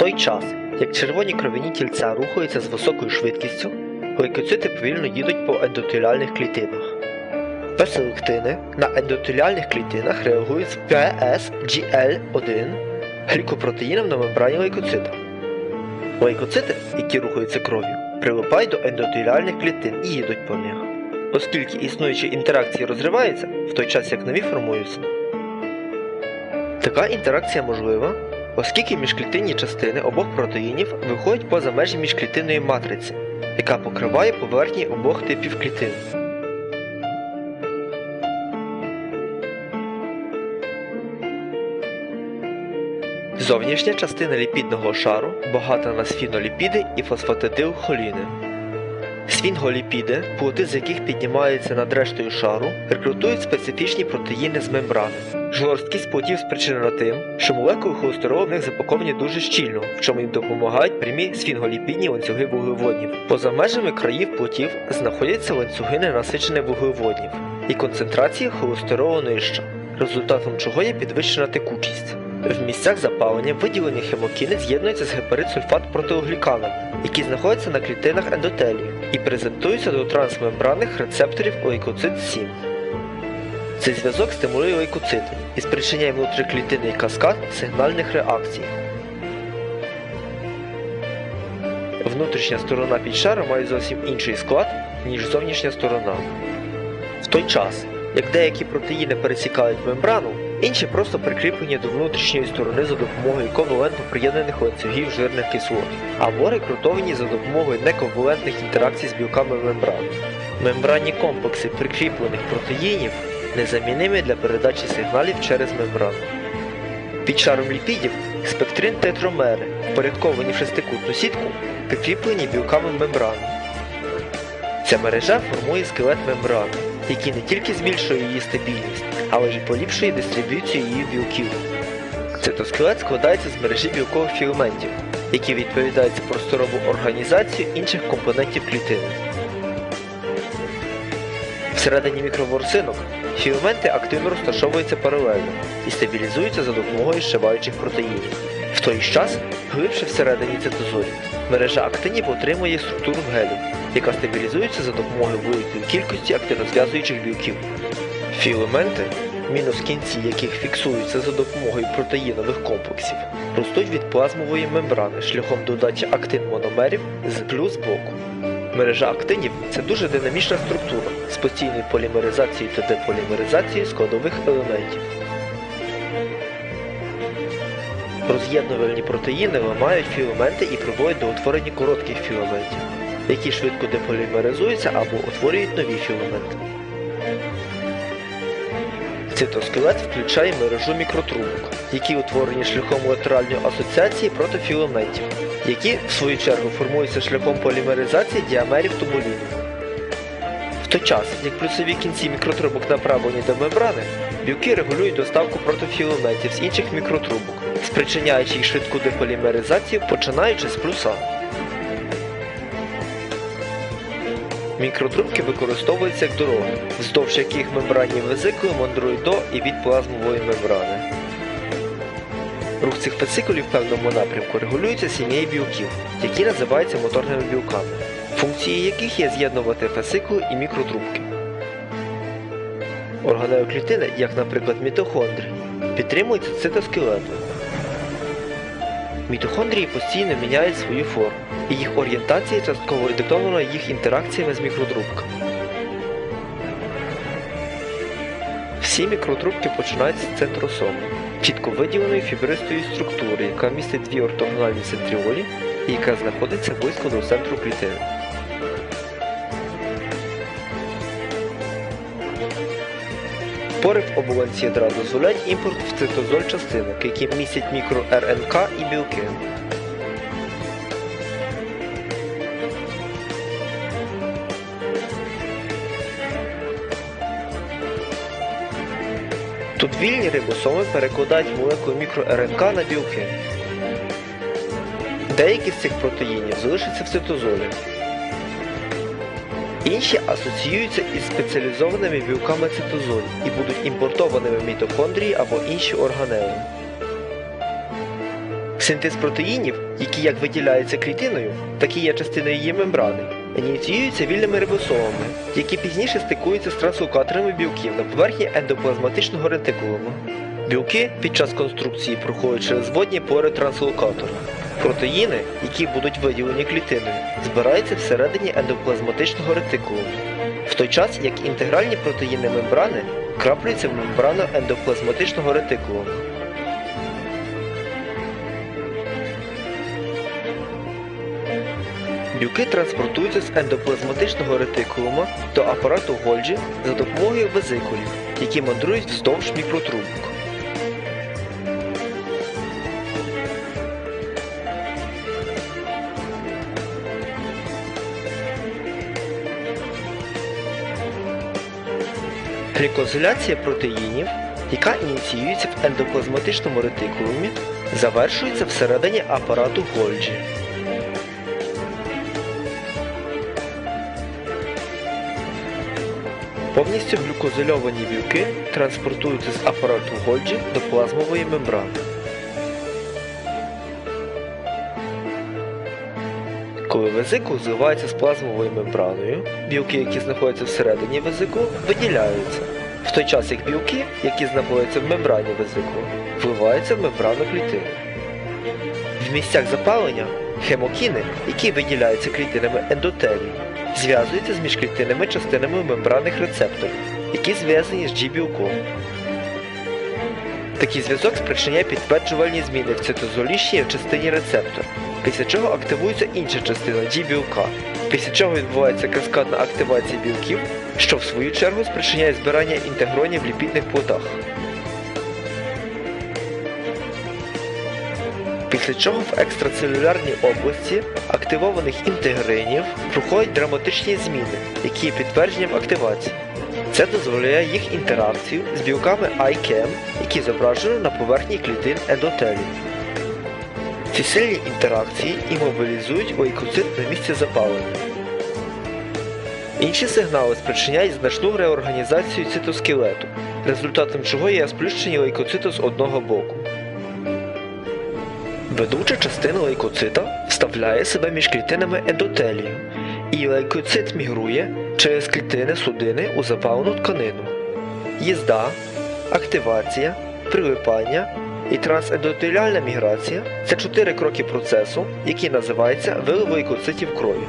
той час, як червоні кров'яні тільця рухаються з високою швидкістю, лейкоцити повільно їдуть по ендотеліальних клітинах. Бета-лектини на ендотеліальних клітинах реагують з PSGL1 глікопротеїном на мембрані лейкоцита. Лейкоцити, які рухаються кров'ю, прилипають до ендотеліальних клітин і їдуть по них. Оскільки існуючі інтеракції розриваються, в той час як нові формуються. Така інтеракція можлива, оскільки міжклітинні частини обох протеїнів виходять поза межі міжклітинної матриці, яка покриває поверхні обох типів клітин. Зовнішня частина ліпідного шару багата на сфіноліпіди і фосфатидилхоліни. Сфінголіпіди, плоти з яких піднімаються над рештою шару, рекрутують специфічні протеїни з мембрани. Жорсткість плотів спричинена тим, що молекули холестеролу в них запаковані дуже щільно, в чому їм допомагають прямі сфінголіпідні ланцюги вуглеводнів. Поза межами країв плотів знаходяться ланцюги ненасичених вуглеводнів, і концентрація холестеролу нижча, результатом чого є підвищена текучість. В місцях запалення виділені хемокіни з'єднуються з геперидсульфат протеогліканами, які знаходяться на клітинах ендотелію і презентуються до трансмембранних рецепторів лейкоцит 7. Цей зв'язок стимулює лейкоцити і спричиняє внутріклітинний каскад сигнальних реакцій. Внутрішня сторона підшару має зовсім інший склад, ніж зовнішня сторона. В той час, як деякі протеїни пересікають мембрану, інші просто прикріплені до внутрішньої сторони за допомогою ковалентно приєднаних ланцюгів жирних кислот, або рекрутовані за допомогою нековалентних інтеракцій з білками мембрани. Мембранні комплекси прикріплених протеїнів незамінимі для передачі сигналів через мембрану. Під шаром ліпідів спектрин тетромери, впорядковані в шестикутну сітку, прикріплені білками мембрани. Ця мережа формує скелет мембрани, який не тільки збільшує її стабільність, але й поліпшує дистриб'юцію її білків. Цитоскелет складається з мережі білкових філаментів, які відповідають за просторову організацію інших компонентів клітини. Всередині мікроворсинок філаменти активно розташовуються паралельно і стабілізуються за допомогою зшиваючих протеїнів. В той час, глибше всередині цитозолів, мережа актинів отримує структуру гелю, яка стабілізується за допомогою великої кількості актинозв'язуючих білків. Філаменти, мінус кінці яких фіксуються за допомогою протеїнових комплексів, ростуть від плазмової мембрани шляхом додачі актин мономерів з плюс боку. Мережа актинів це дуже динамічна структура з постійною полімеризацією та деполімеризацією складових елементів. Роз'єднувальні протеїни ламають філаменти і приводять до утворення коротких філаментів, які швидко деполімеризуються або утворюють нові філаменти. Цитоскелет включає мережу мікротрубок, які утворені шляхом латеральної асоціації протофіламентів, які, в свою чергу, формуються шляхом полімеризації діамерів тубулінів. В той час, як плюсові кінці мікротрубок направлені до мембрани, білки регулюють доставку протофіламентів з інших мікротрубок, спричиняючи їх швидку деполімеризацію, починаючи з плюса. Мікротрубки використовуються як дороги, вздовж яких мембранні везикули мандрують до і від плазмової мембрани. Рух цих весикулів в певному напрямку регулюється сім'єю білків, які називаються моторними білками, функції яких є з'єднувати фасикули і мікротрубки. Органелі клітини, як наприклад мітохондрії, підтримуються цитоскелетом. Мітохондрії постійно міняють свою форму, і їх орієнтація частково диктована їх інтеракціями з мікротрубками. Всі мікротрубки починаються з центросому, чітко виділеної фібристої структури, яка містить дві ортогональні центріолі і яка знаходиться близько до центру клітини. Пори в оболонці ядра дозволяють імпорт в цитозоль частинок, які містять мікро-РНК і білки. Тут вільні рибосоми перекладають молекули мікро-РНК на білки. Деякі з цих протеїнів залишаться в цитозолі. Інші асоціюються із спеціалізованими білками цитозолі і будуть імпортованими в мітохондрії або інші органели. Синтез протеїнів які як виділяються клітиною, так і є частиною її мембрани, ініціюються вільними рибосомами, які пізніше стикуються з транслокаторами білків на поверхні ендоплазматичного ретикулуму. Білки під час конструкції проходять через водні пори транслокатора. Протеїни, які будуть виділені клітиною, збираються всередині ендоплазматичного ретикулуму, в той час як інтегральні протеїни мембрани крапляються в мембрану ендоплазматичного ретикулуму. Білки транспортуються з ендоплазматичного ретикулума до апарату Гольджі за допомогою везикулів, які мандрують вздовж мікротрубок. Глікозиляція протеїнів, яка ініціюється в ендоплазматичному ретикулумі, завершується всередині апарату Гольджі. Повністю глюкозильовані білки транспортуються з апарату Гольджі до плазмової мембрани. Коли везикул зливається з плазмовою мембраною, білки, які знаходяться всередині везикулу, виділяються, в той час як білки, які знаходяться в мембрані везикулу, вливаються в мембрану клітини. В місцях запалення хемокіни, які виділяються клітинами ендотелію, зв'язуються з міжклітинними частинами мембранних рецепторів, які зв'язані з G-білком. Такий зв'язок спричиняє підтверджувальні зміни в цитозолішній частині рецептора, після чого активується інша частина G-білка, після чого відбувається каскадна активація білків, що в свою чергу спричиняє збирання інтегронів в ліпідних плотах. Після чого в екстрацелюлярній області активованих інтегринів проходять драматичні зміни, які є підтвердженням активації. Це дозволяє їх інтеракцію з білками ICAM, які зображені на поверхні клітин ендотелію. Ці сильні інтеракції імобілізують лейкоцит на місці запалення. Інші сигнали спричиняють значну реорганізацію цитоскелету, результатом чого є сплющені лейкоциту з одного боку. Ведуча частина лейкоцита вставляє себе між клітинами ендотелію, і лейкоцит мігрує через клітини судини у запалену тканину. Їзда, активація, прилипання і трансендотеліальна міграція це чотири кроки процесу, які називаються вилив лейкоцитів крові.